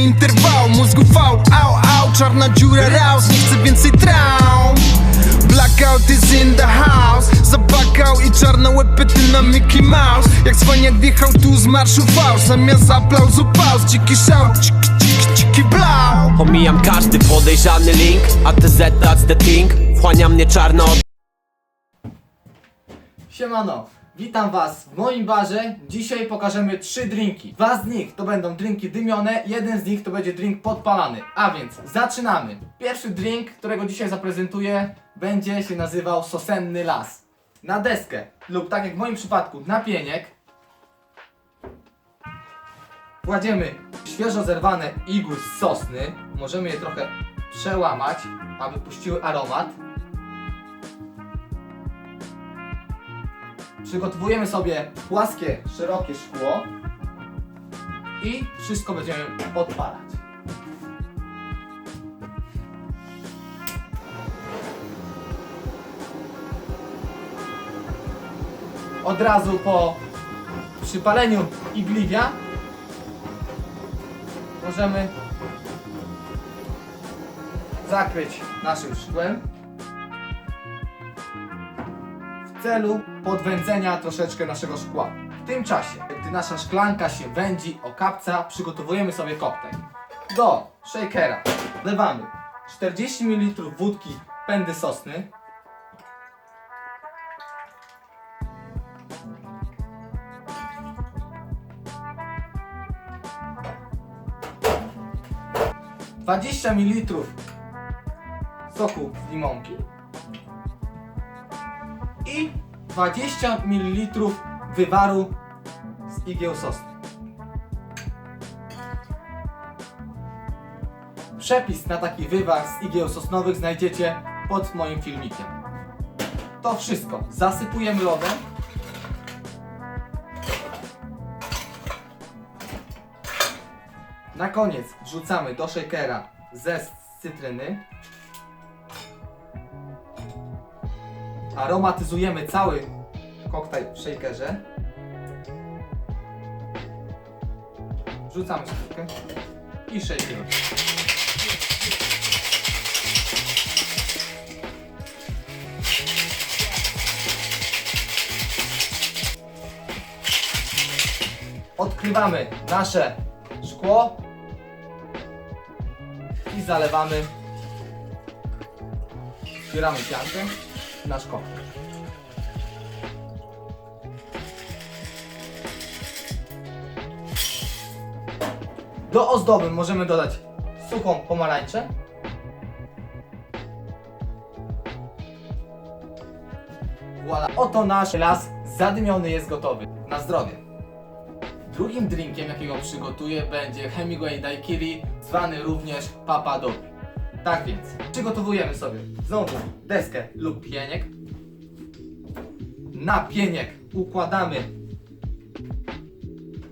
interwał. Mózgu V, au, au, czarna dziura raus. Nie chcę więcej traum. Blackout is in the house. Zapakał i czarne łepety na Mickey Mouse. Jak cwaniak wjechał tu z marszu V Zamiast aplauzu pauz. Dziki szał, ciki, ciki, ciki, blau. Omijam każdy podejrzany link ATZ that's the thing. Wchłania mnie czarno Siemano, witam was w moim barze. Dzisiaj pokażemy trzy drinki. Dwa z nich to będą drinki dymione, jeden z nich to będzie drink podpalany. A więc zaczynamy. Pierwszy drink, którego dzisiaj zaprezentuję, będzie się nazywał Sosenny Las. Na deskę lub tak jak w moim przypadku na pieniek kładziemy świeżo zerwane igły z sosny. Możemy je trochę przełamać, aby puściły aromat. Przygotowujemy sobie płaskie, szerokie szkło i wszystko będziemy odpalać. Od razu po przypaleniu igliwia możemy zakryć naszym szkłem w celu podwędzenia troszeczkę naszego szkła. W tym czasie, gdy nasza szklanka się wędzi o kapca, przygotowujemy sobie koktajl. Do shakera wlewamy 40 ml wódki pędy sosny, Dwadzieścia ml soku z limonki 20 ml wywaru z igieł sosny. Przepis na taki wywar z igieł sosnowych znajdziecie pod moim filmikiem. To wszystko zasypujemy lodem. Na koniec wrzucamy do shakera zest z cytryny. Aromatyzujemy cały koktajl w shakerze. Wrzucamy i shakerujemy. Odkrywamy nasze szkło i zalewamy. Zbieramy piankę nasz koktajl. Do ozdoby możemy dodać suchą pomarańczę. Voilà. Oto nasz las zadymiony jest gotowy. Na zdrowie. Drugim drinkiem, jakiego przygotuję, będzie Hemingway Daiquiri, zwany również Papa Dobi. Tak więc, przygotowujemy sobie znowu deskę lub pieniek. Na pieniek układamy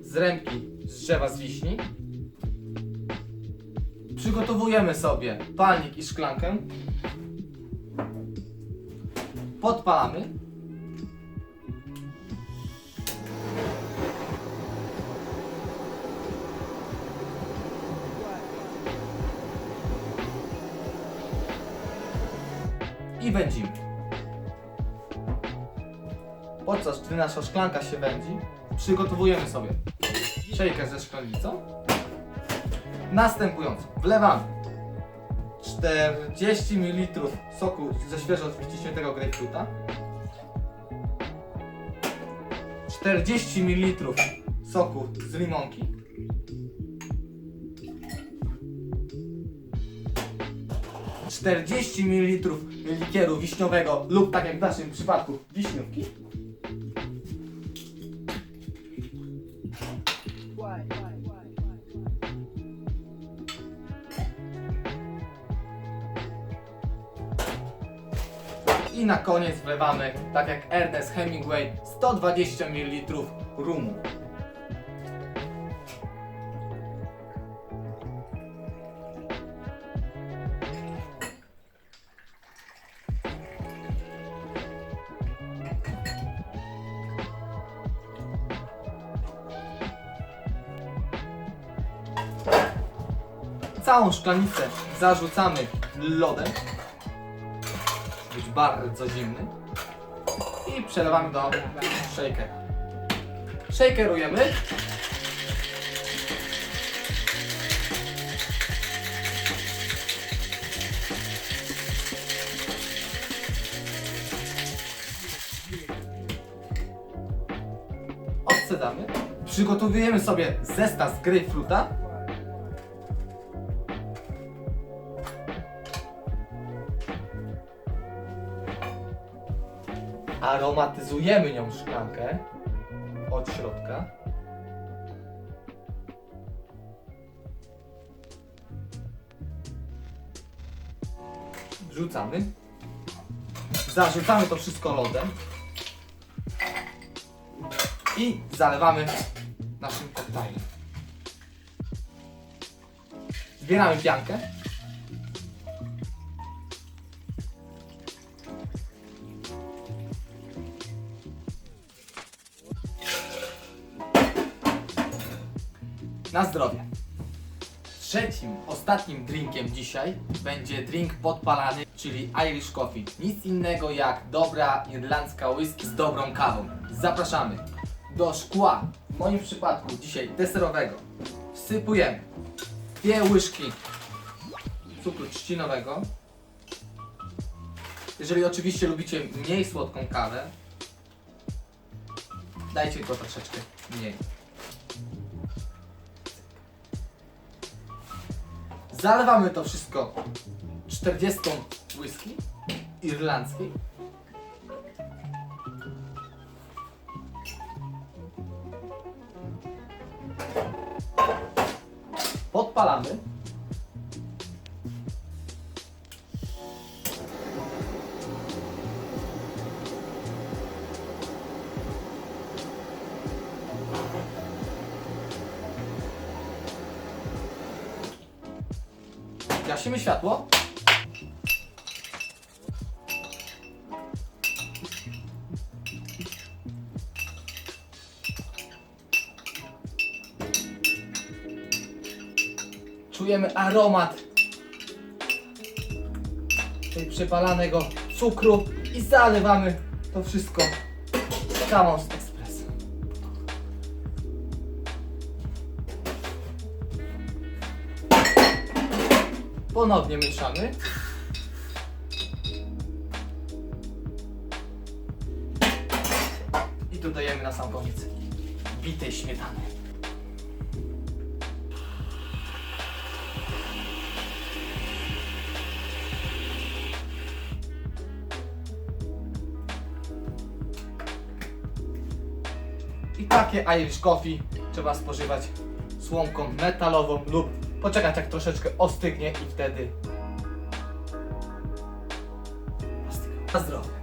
zrębki z drzewa z wiśni. Przygotowujemy sobie palnik i szklankę. Podpalamy. I wędzimy. Podczas gdy nasza szklanka się wędzi, przygotowujemy sobie szejkę ze szklanicą. Następująco wlewamy 40 ml soku ze świeżo wyciśniętego grapefruta, 40 ml soku z limonki, 40 ml likieru wiśniowego lub tak jak w naszym przypadku wiśniówki. I na koniec wlewamy, tak jak Ernest Hemingway, 120 ml rumu. Całą szklanicę zarzucamy lodem. Być bardzo zimny. I przelewamy do shaker. Shakerujemy. Odcedzamy. Przygotowujemy sobie zestaw z grapefruta. Aromatyzujemy nią szklankę od środka. Wrzucamy. Zarzucamy to wszystko lodem. I zalewamy naszym koktajlem. Zbieramy piankę. Na zdrowie. Trzecim, ostatnim drinkiem dzisiaj będzie drink podpalany, czyli Irish Coffee. Nic innego jak dobra irlandzka whisky z dobrą kawą. Zapraszamy do szkła, w moim przypadku dzisiaj deserowego, wsypujemy dwie łyżki cukru trzcinowego. Jeżeli oczywiście lubicie mniej słodką kawę, dajcie tylko troszeczkę mniej. Zalewamy to wszystko 40 whisky irlandzkiej. Podpalamy. Gasimy światło. Czujemy aromat tej przepalanego cukru i zalewamy to wszystko kawą Ponownie mieszamy. I dodajemy na sam koniec bitej śmietany. I takie Irish Coffee trzeba spożywać słomką metalową lub poczekać jak troszeczkę ostygnie i wtedy... Na zdrowie.